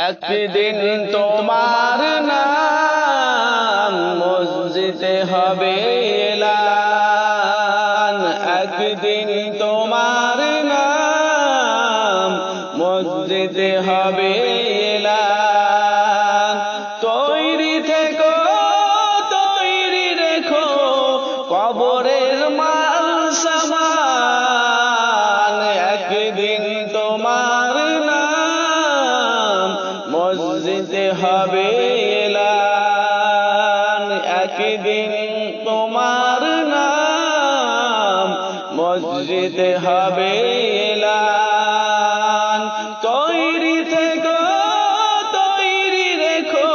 একদিন তোমার নাম মসজিদে হবে একদিন তোমার নাম মসজিদে হবে তৈরি থেকো, তৈরি রেখো কবরের মসজিদে হবে একদিন তোমার নাম মসজিদে হবে তৈরি থেকো, তৈরি রেখো,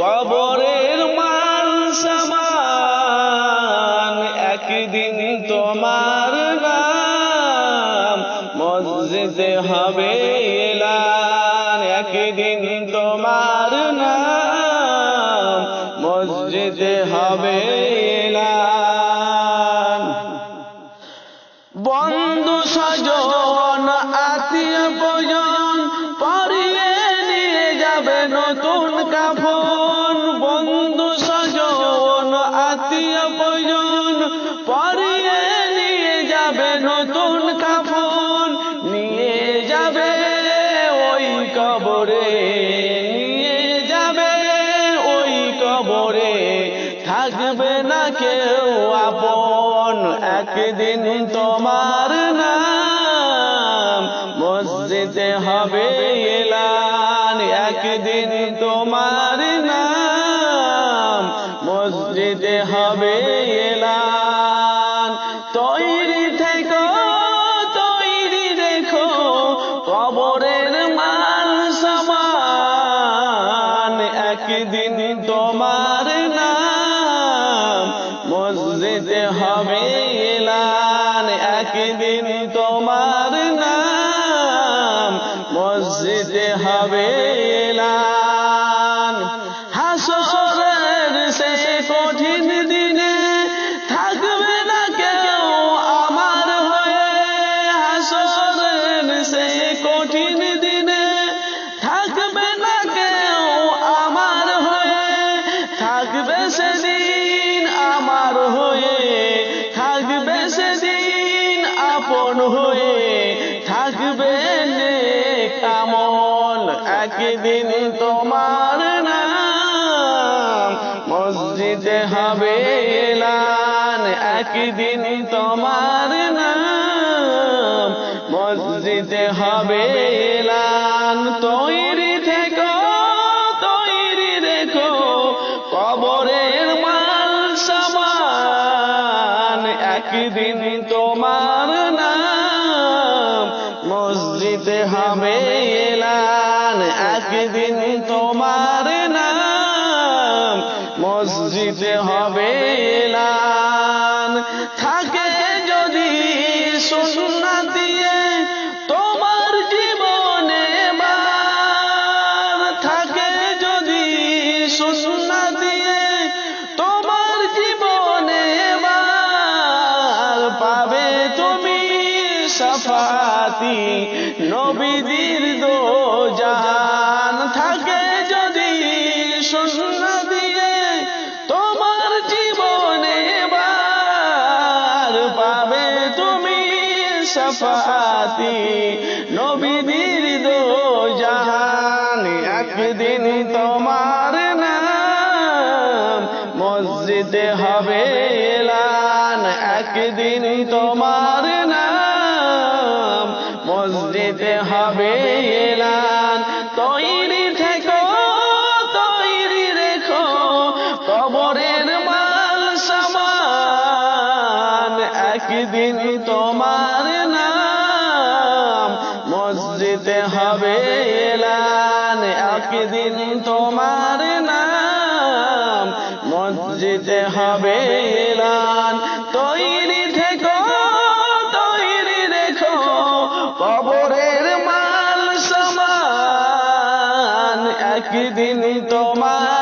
কবরের মাল সামান। একদিন তোমার নাম মসজিদে হবে মসজিদে হবে বন্ধু সজন আত্মীয় পরিয়ে নিয়ে যাবে নতুন কাফন থাকবে না কেউ আপন একদিন তোমার নাম। মসজিদে হবে এলান একদিন তোমার হবে এলান একদিন তোমার আপন হয়ে থাকবে নেক আমল একদিন তোমার নাম মসজিদে হবে এলান। একদিন তোমার নাম মসজিদে হবে এলান। তৈরি থেকো, তৈরি রেখো, কবরের মাল সমান একদিন মসজিদে সাফাতি নবীদের দো জান থাকে যদি দিয়ে তোমার জীবনে বার পাবে তুমি সাফাতি। নবীদের দো জান একদিন তোমার নাম মসজিদে হবে একদিন তোমার একদিন তোমার নাম। মসজিদে হবে এলান, একদিন তোমার নাম। মসজিদে হবে এলান। তৈরি থেকো, তৈরি রেখো, কবরের মাল সমান। একদিন তোমার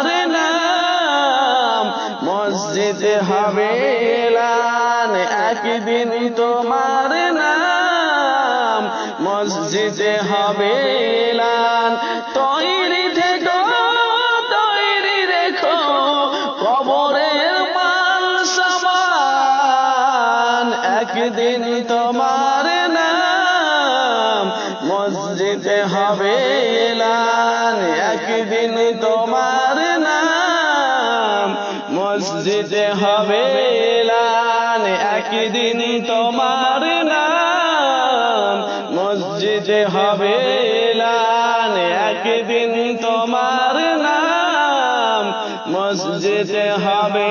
যেতে হবে তৈরি থেকে, তৈরি রেখো, কবরের মাল সামান একদিন তোমার নাম মসজিদে হবে লান একদিন তোমার নাম মসজিদে হবে লাল। একদিন তোমার একদিন তোমার নাম মসজিদে হবে।